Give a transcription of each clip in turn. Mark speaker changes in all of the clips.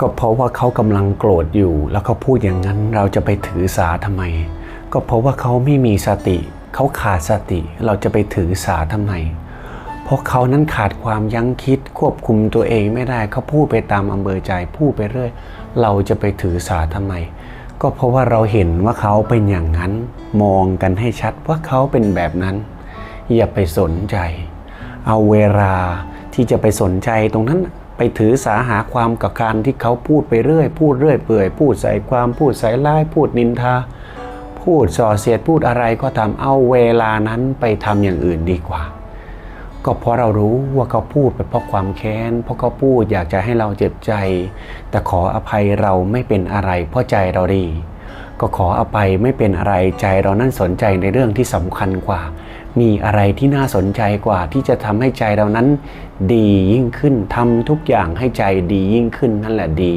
Speaker 1: ก็เพราะว่าเขากำลังโกรธอยู่ แล้วเขาพูดอย่างนั้นเราจะไปถือสาทำไม ก็เพราะว่าเขาไม่มีสติ เขาขาดสติเราจะไปถือสาทำไม เพราะเขานั้นขาดความยั้งคิดควบคุมตัวเองไม่ได้เขาพูดไปตามอำเภอใจพูดไปเรื่อย เราจะไปถือสาทำไม ก็เพราะว่าเราเห็นว่าเขาเป็นอย่างนั้น มองกันให้ชัดว่าเขาเป็นแบบนั้น อย่าไปสนใจ เอาเวลาที่จะไปสนใจตรงนั้น ไปถือสาหาความกับการที่เขาพูดไปเรื่อย พูดเรื่อยเปื่อยพูดใส่ความพูดใส่ร้าย พูดนินทา พูดส่อเสียดพูดอะไรก็ตาเอาเวลานั้นไปทำอย่างอื่นดีกว่า ก็เพราะเรารู้ว่าเขาพูดไปเพราะความแค้น เพราะเขาพูดอยากจะให้เราเจ็บใจ แต่ขออภัยเราไม่เป็นอะไรเพราะใจเราดี ก็ขออภัยไม่เป็นอะไรใจเรานั้นสนใจในเรื่องที่สำคัญกว่า มีอะไรที่น่าสนใจกว่า ที่จะทำให้ใจเรานั้น ดียิ่งขึ้นทำทุกอย่างให้ใจดียิ่งขึ้นนั่นแหละดี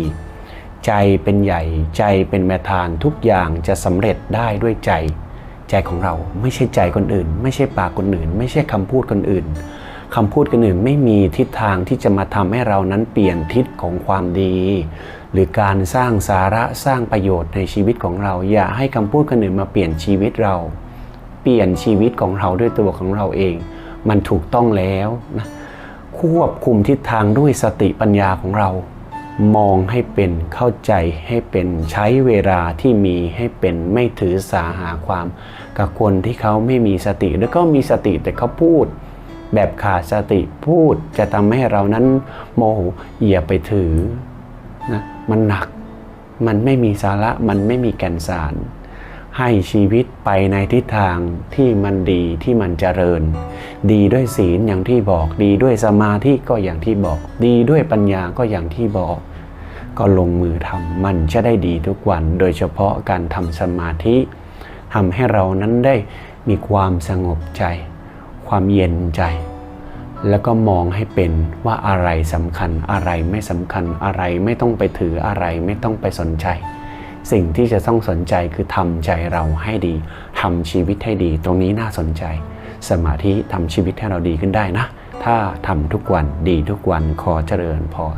Speaker 1: ใจเป็นใหญ่ใจเป็นแม่ทานทุกอย่างจะสำเร็จได้ด้วยใจ ใจของเราไม่ใช่ใจคนอื่น ไม่ใช่ปากคนอื่น ไม่ใช่คำพูดคนอื่น คำพูดคนอื่นไม่มีทิศทางที่จะมาทำให้เรานั้นเปลี่ยนทิศของความดี หรือการสร้างสาระสร้างประโยชน์ในชีวิตของเรา อย่าให้คำพูดคนอื่นมาเปลี่ยนชีวิตเรา เปลี่ยนชีวิตของเราด้วยตัวของเราเอง มันถูกต้องแล้วนะควบคุมทิศทางด้วยสติปัญญาของเรา มองให้เป็นเข้าใจให้เป็นใช้เวลาที่มีให้เป็นไม่ถือสาหาความ กับคนที่เขาไม่มีสติ แล้วก็มีสติแต่เขาพูด แบบขาดสติพูดจะทำให้เรานั้นโมโหอย่าไปถือนะมันหนักมันไม่มีสาระมันไม่มีแก่นสาร ให้ชีวิตไปในทิศทางที่มันดีที่มันเจริญ ดีด้วยศีลอย่างที่บอกดีด้วยสมาธิก็อย่างที่บอก ดีด้วยปัญญาก็อย่างที่บอก ก็ลงมือทำมันจะได้ดีทุกวัน โดยเฉพาะการทำสมาธิทำให้เรานั้นได้มีความสงบใจ ความเย็นใจ แล้วก็มองให้เป็นว่าอะไรสำคัญอะไรไม่สำคัญอะไรไม่ต้องไปถืออะไรไม่ต้องไปสนใจ สิ่งที่จะต้องสนใจคือทำใจเราให้ดีทำชีวิตให้ดี ตรงนี้น่าสนใจ สมาธิทำชีวิตให้เราดีขึ้นได้นะ ถ้าทำทุกวันดีทุกวันขอเจริญพร